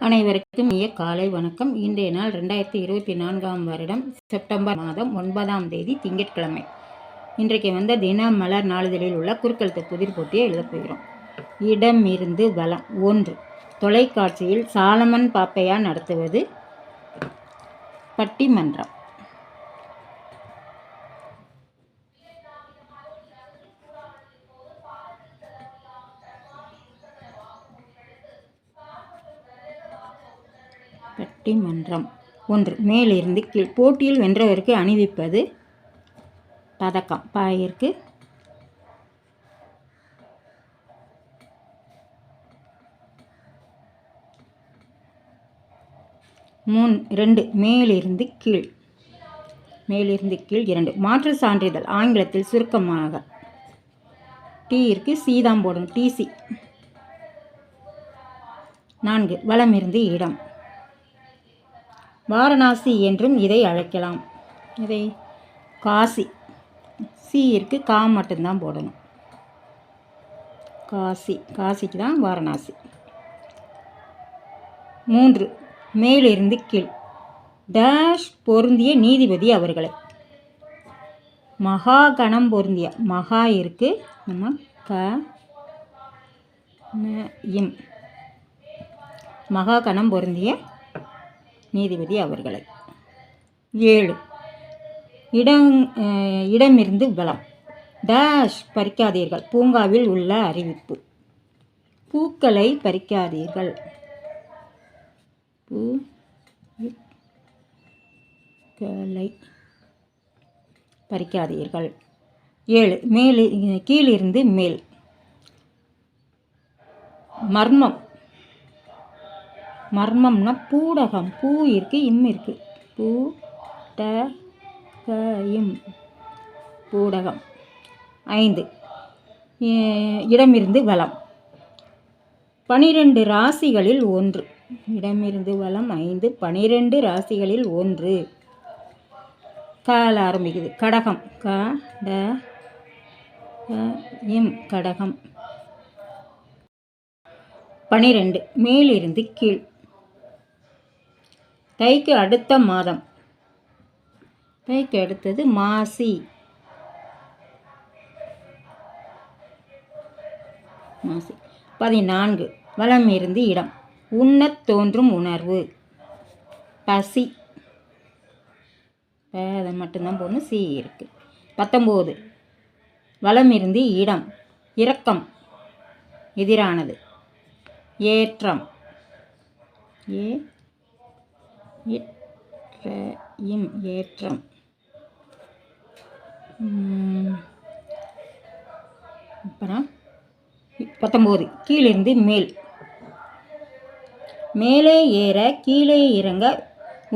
அனைவருக்கும் இய காலை வணக்கம். இன்றைய நாள் ரெண்டாயிரத்தி இருபத்தி நான்காம் வருடம் செப்டம்பர் மாதம் ஒன்பதாம் தேதி திங்கட்கிழமை. இன்றைக்கு வந்த தின மலர் நாளிதழில் உள்ள குறுக்கெழுத்து புதிர் போட்டியை எழுதப் போகிறோம். இடம் இருந்து வளம். ஒன்று தொலைக்காட்சியில் சாலமன் பாப்பையா நடத்துவது? பட்டிமன்றம். போட்டி மன்றம். ஒன்று மேலிருந்து கீழ். போட்டியில் வென்றவருக்கு அணிவிப்பது பதக்கம். பாயிற்கு. மூன் ரெண்டு மேலிருந்து கீழ். மேலிருந்து கீழ் இரண்டு. மாற்று சான்றிதழ். ஆங்கிலத்தில் சுருக்கமாக. டீயிற்கு சீதாம் போடணும் டிசி. நான்கு வளமிருந்து இடம். வாரணாசி என்றும் இதை அழைக்கலாம். இதை காசி சீயிற்கு கா மட்டும்தான் போடணும். காசி காசிக்கு தான் வாரணாசி. மூன்று மேலிருந்து கீழ். டேஷ் பொருந்திய நீதிபதி அவர்களை. மகா கணம் பொருந்திய மகா இருக்கு நம்ம க இம். மகா கணம் பொருந்திய நீதிபதி அவர்களை. ஏழு. இடம் இடமிருந்து வளம். டேஷ் பறிக்காதீர்கள். பூங்காவில் உள்ள அறிவிப்பு. பூக்களை பறிக்காதீர்கள். பூக்களை பறிக்காதீர்கள். ஏழு. மேலே கீழிருந்து மேல். மர்மம். மர்மம்னா பூடகம். பூ இருக்கு இம் இருக்கு. பூ ட க இம் பூடகம். ஐந்து. இடமிருந்து வளம். பனிரெண்டு ராசிகளில் ஒன்று. இடமிருந்து வளம் ஐந்து பனிரெண்டு ராசிகளில் ஒன்று. கால ஆரம்பிக்குது. கடகம். க ட எம் இம் கடகம். பனிரெண்டு. மேலிருந்து கீழ். தைக்கு அடுத்த மாதம். தைக்கு அடுத்தது மாசி. மாசி. பதினான்கு. வளம் இருந்து இடம். உண்ணத் தோன்றும் உணர்வு. பசி. அதை மட்டும்தான் போடணும். சி இருக்குது பத்தொம்போது. வளம் இருந்து இடம். இரக்கம். எதிரானது. ஏற்றம். ஏ இன் இம் ஏற்றம் அப்புறம் பத்தொம்போது கீழிருந்து மேல். மேலே ஏற கீழே இறங்க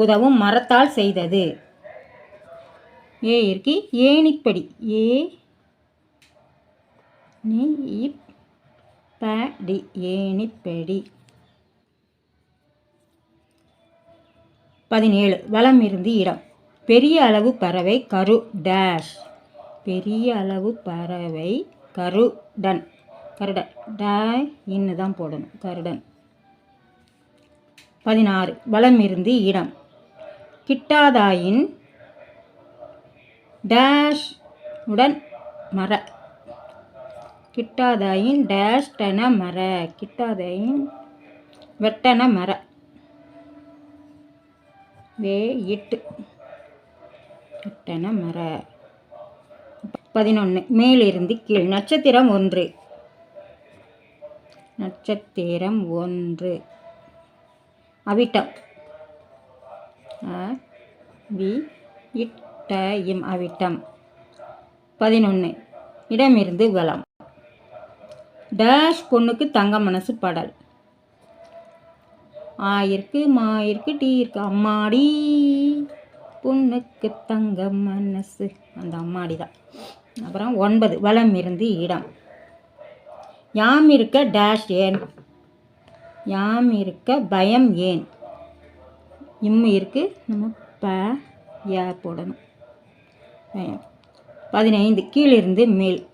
உதவும் மரத்தால் செய்தது. ஏ இருக்கு ஏணிப்படி. ஏ நீ படி ஏணிப்படி. பதினேழு. வலம் இருந்து இடம். பெரிய அளவு பறவை கரு டேஷ். பெரிய அளவு பறவை கருடன் கருடன். டா இன்னு தான் போடணும். கருடன். பதினாறு. வலம் இருந்து இடம். கிட்டாதாயின் டேஷ் உடன் மர. கிட்டாதாயின் டேஷ் டன மர. கிட்டாதாயின் வெட்டன மர. வே எட்டு. எட்டன மர. பதினொன்று மேலிருந்து கீழ். நட்சத்திரம் ஒன்று. நட்சத்திரம் ஒன்று. அவிட்டம். வி இட்டயம் அவிட்டம். பதினொன்று இடமிருந்து வளம் டேஷ் பொண்ணுக்கு தங்க மனசு படல். ஆ இருக்கு மா இருக்கு டீ இருக்கு அம்மாடி. பொண்ணுக்கு தங்க மனசு. அந்த அம்மாடி தான் அப்புறம் ஒன்பது வளம் இருந்து இடம். யாம் இருக்க டேஷ் ஏன்? யாம் இருக்க பயம் ஏன்? இம்மு இருக்கு நம்ம ப ஏ போடணும். பயம். பதினைந்து கீழிருந்து மேல்.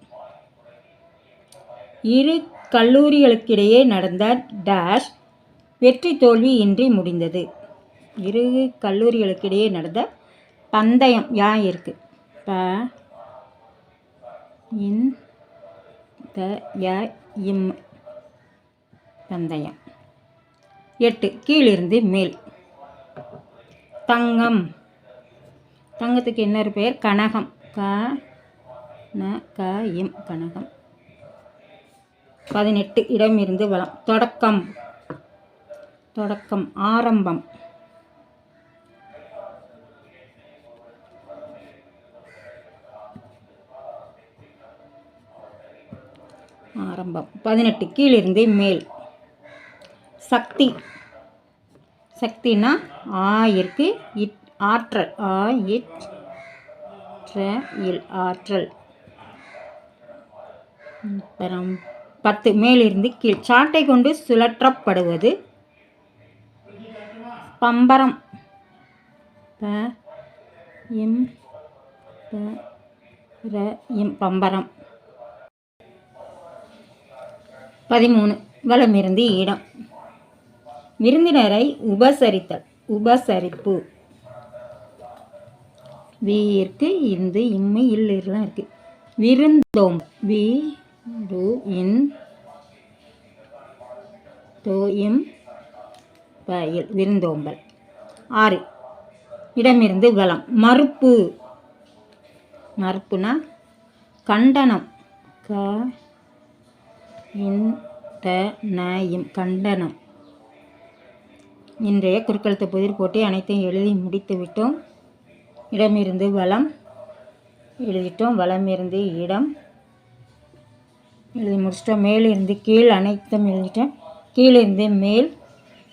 இரு கல்லூரிகளுக்கிடையே நடந்த டேஷ் வெற்றி தோல்வி இன்றி முடிந்தது. இரு கல்லூரிகளுக்கிடையே நடந்த பந்தயம் யா இருக்கு? ப இந்த த ய இம் பந்தயம். எட்டு கீழிருந்து மேல். தங்கம். தங்கத்துக்கு இன்னொரு பெயர்? கனகம். க ந க இம் கனகம். பதினெட்டு இடமிருந்து வளம் தொடக்கம். தொடக்கம் ஆரம்பம். ஆரம்பம். பதினெட்டு கீழிருந்து மேல். சக்தி. சக்தினா ஆ இருக்கு இட் ஆற்றல். ஆ இட் இல் ஆற்றல். அப்புறம் பத்து மேலிருந்து கீழ். சாட்டை கொண்டு சுழற்றப்படுவது பம்பரம். ப இம் ப ர இம் பம்பரம். பதிமூணு. வளமிருந்து இடம். விருந்தினரை உபசரித்தல் உபசரிப்பு. வீர்க்கு இந்து இம்மு இல்லெல்லாம் இருக்கு. விருந்தோம். வி டு இன் தோ இம் பயில் விருந்தோம்பல். ஆறு இடமிருந்து வளம். மறுப்பு. மறுப்புனா கண்டனம். க இன் ட கண்டனம். இன்றைய குறுக்கழுத்த புதிர் போட்டி அனைத்தையும் எழுதி முடித்து விட்டோம் இடமிருந்து வளம். எழுதிட்டோம். வளமிருந்து இடம். எழுதி முடிச்சிட்டோம். மேலிருந்து கீழ் அனைத்தும் எழுதிட்டோம் கீழிருந்து மேல்.